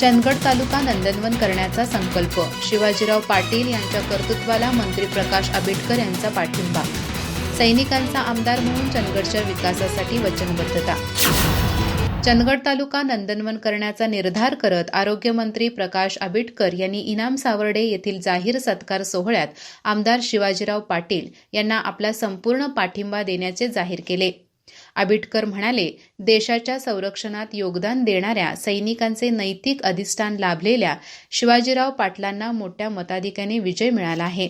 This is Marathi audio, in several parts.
चंदगड तालुका नंदनवन करण्याचा संकल्प. शिवाजीराव पाटील यांच्या कर्तृत्वाला मंत्री प्रकाश आंबेडकर यांचा पाठिंबा. सैनिकांचा आमदार म्हणून चंदगडच्या विकासासाठी वचनबद्धता. चंदगड तालुका नंदनवन करण्याचा निर्धार करत आरोग्यमंत्री प्रकाश आंबेडकर यांनी इनाम सावर्डे येथील जाहीर सत्कार सोहळ्यात आमदार शिवाजीराव पाटील यांना आपला संपूर्ण पाठिंबा देण्याचे जाहीर केले. आबिटकर म्हणाले देशाच्या संरक्षणात योगदान देणाऱ्या सैनिकांचे नैतिक अधिष्ठान लाभलेल्या शिवाजीराव पाटलांना मोठ्या मताधिक्याने विजय मिळाला आहे.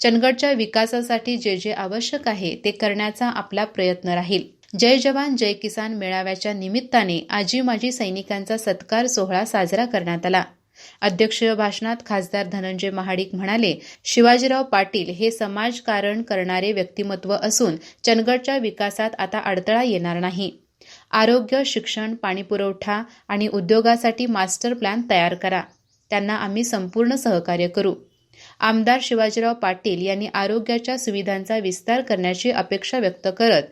चंदगडच्या विकासासाठी जे जे आवश्यक आहे ते करण्याचा आपला प्रयत्न राहील. जय जवान जय किसान मेळाव्याच्या निमित्ताने आजी माजी सैनिकांचा सत्कार सोहळा साजरा करण्यात आला. अध्यक्षीय भाषणात खासदार धनंजय महाडिक म्हणाले शिवाजीराव पाटील हे समाजकारण करणारे व्यक्तिमत्व असून चनगडच्या विकासात आता अडथळा येणार नाही. आरोग्य शिक्षण पाणीपुरवठा आणि उद्योगासाठी मास्टर प्लॅन तयार करा. त्यांना आम्ही संपूर्ण सहकार्य करू. आमदार शिवाजीराव पाटील यांनी आरोग्याच्या सुविधांचा विस्तार करण्याची अपेक्षा व्यक्त करत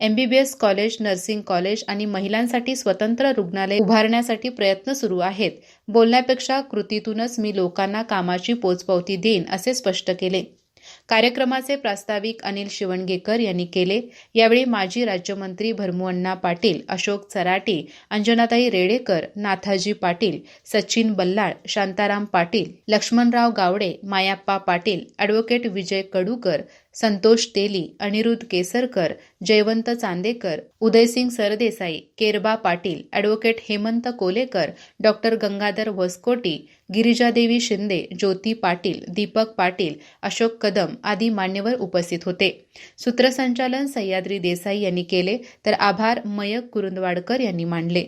एमबीबीएस कॉलेज नर्सिंग कॉलेज आणि महिलांसाठी स्वतंत्र रुग्णालय उभारण्यासाठी प्रयत्न सुरू आहेत. बोलण्यापेक्षा कृतीतूनच मी लोकांना कामाची पोचपावती देईन असे स्पष्ट केले. कार्यक्रमाचे प्रास्ताविक अनिल शिवणगेकर यांनी केले. यावेळी माजी राज्यमंत्री Bharmuanna Patil Ashok Charate Anjanatai Redekar Nathaji Patil Sachin Ballal Shantaram Patil Laxmanrao Gawade Mayappa Patil advocate Vijay Kadukar Santosh Teli Aniruddha Kesarkar Jaywant Chandekar Udaysing Sardesai Kerba Patil advocate Hemant Kolekar doctor Gangadhar Waskoti Girijadevi Shinde Jyoti Patil Deepak Patil Ashok Kadam आदी मान्यवर उपस्थित होते. सूत्रसंचालन सह्याद्री देसाई यांनी केले तर आभार मयक कुरुंदवाडकर यांनी मानले.